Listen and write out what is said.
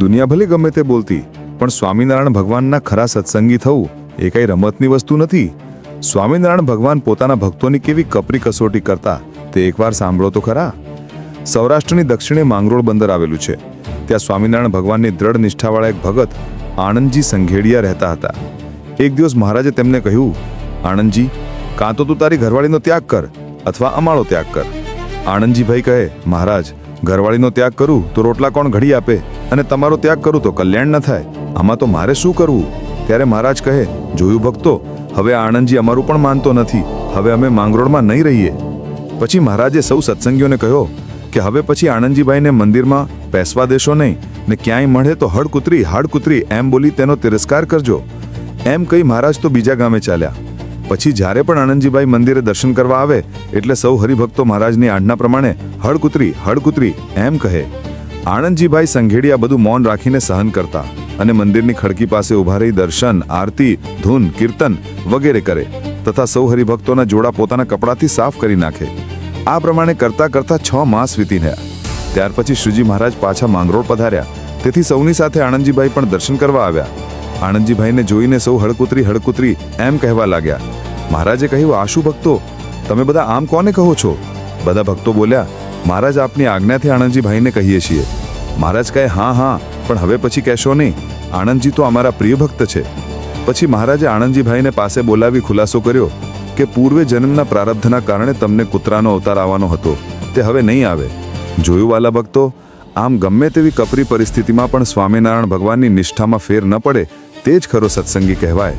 દુનિયા ભલે ગમે તે બોલતી, પણ સ્વામિનારાયણ ભગવાનના ખરા સત્સંગી થવું એ કઈ રમતની વસ્તુ નથી. સ્વામિનારાયણ ભગવાન પોતાના ભક્તોની કેવી કપરી કસોટી કરતા, તે એકવાર સાંભળો તો ખરા. સૌરાષ્ટ્રની દક્ષિણે માંગરોળ બંદર આવેલું છે. ત્યાં સ્વામિનારાયણ ભગવાનની દ્રઢ નિષ્ઠાવાળા એક ભગત આણંદજી સંઘેડિયા રહેતા હતા. એક દિવસ મહારાજે તેમને કહ્યું આણંદજી કાં તો તું તારી ઘરવાળીનો ત્યાગ કર અથવા અમાળો ત્યાગ કર. આણંદજીભાઈ કહે, મહારાજ, ઘરવાળીનો ત્યાગ કરું તો રોટલા કોણ ઘડી આપે? અને તમારો ત્યાગ કરું તો કલ્યાણ ન થાય. આમાં તો મારે શું કરવું? ત્યારે મહારાજ કહે, જોયું ભક્તો, હવે આણંદજી અમારું પણ માનતો નથી. હવે અમે માંગરોળમાં નહીં રહીએ. પછી મહારાજે સૌ સત્સંગીઓને કહ્યો કે, હવે પછી આણંદજીભાઈને મંદિરમાં પેસવા દેશો નહીં, ને ક્યાંય મળે તો હડકૂતરી, હાડકૂતરી હાડ કૂતરી એમ બોલી તેનો તિરસ્કાર કરજો. એમ કહી મહારાજ તો બીજા ગામે ચાલ્યા. પછી જ્યારે પણ આનંદજીભાઈ મંદિરે દર્શન કરવા આવે, એટલે સૌ હરિભક્તો મહારાજની આજ્ઞા પ્રમાણે, હડકૂતરી હડકૂતરી, એમ કહે. આણંદજીભાઈ સંઘેડિયા બધું મૌન રાખીને સહન કરતા અને મંદિરની ખડકી પાસે ઊભા રહી દર્શન, આરતી, ધૂન, કીર્તન વગેરે કરે તથા સૌ હરિભક્તોના જોડા પોતાના કપડાથી સાફ કરી નાખે. આ પ્રમાણે કરતા કરતા છ માસ વીતી ગયા ત્યાર પછી શ્રીજી મહારાજ પાછા માંગરોળ પધાર્યા. તેથી સૌની સાથે આણંદજીભાઈ પણ દર્શન કરવા આવ્યા. આણંદજીભાઈને જોઈને સૌ હળકુતરી હળકુતરી એમ કહેવા લાગ્યા. મહારાજે કહ્યું, આશુ ભક્તો, તમે બધા આમ કોને કહો છો? બધા ભક્તો બોલ્યા મહારાજ આપની આજ્ઞાથી આણંદજીભાઈને કહીએ છીએ. મહારાજ કહે, હા હા, પણ હવે પછી કહેશો નહીં. આણંદજી તો અમારા પ્રિય ભક્ત છે. પછી મહારાજે આણંદજીભાઈને પાસે બોલાવી ખુલાસો કર્યો કે પૂર્વે જન્મના પ્રારબ્ધના કારણે તમને કૂતરાનો અવતાર આવવાનો હતો. તે હવે નહીં આવે. જોયું વાલા ભક્તો, આમ ગમે તેવી કપરી પરિસ્થિતિમાં પણ સ્વામિનારાયણ ભગવાનની નિષ્ઠામાં ફેર ન પડે, તે જ ખરો સત્સંગી કહેવાય.